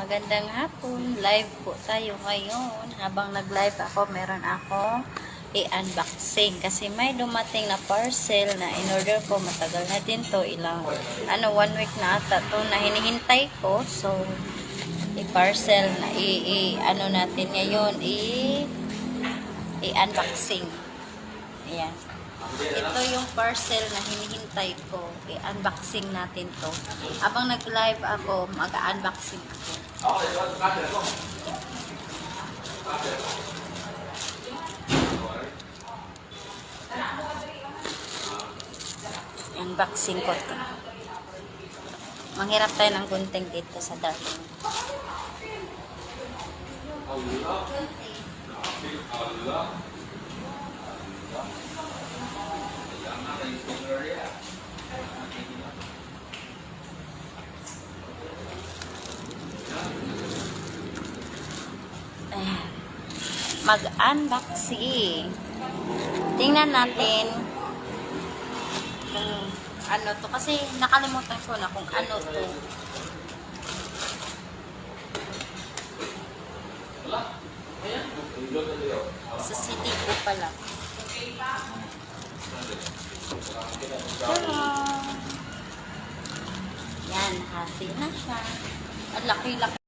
Magandang hapon. Live po tayo ngayon. Habang nag-live ako, meron ako i-unboxing. Kasi may dumating na parcel na in-order ko. Matagal na din to. Ilang, ano, one week na ata to na hinihintay ko. So, i-parcel na, i, i- ano natin ngayon, i, i-unboxing. Ayan. Ito yung parcel na hinihintay ko. I-unboxing natin to. Habang nag-live ako, mag-unboxing ako. Unboxing ko to. Manghirap tayo ng gunting dito sa darling. Ayan. Mag-unboxing. Tingnan natin kung ano to. Kasi nakalimutan ko na kung ano to. Sa CD ko pala. Hello! Yan, happy na siya. Ang laki-laki.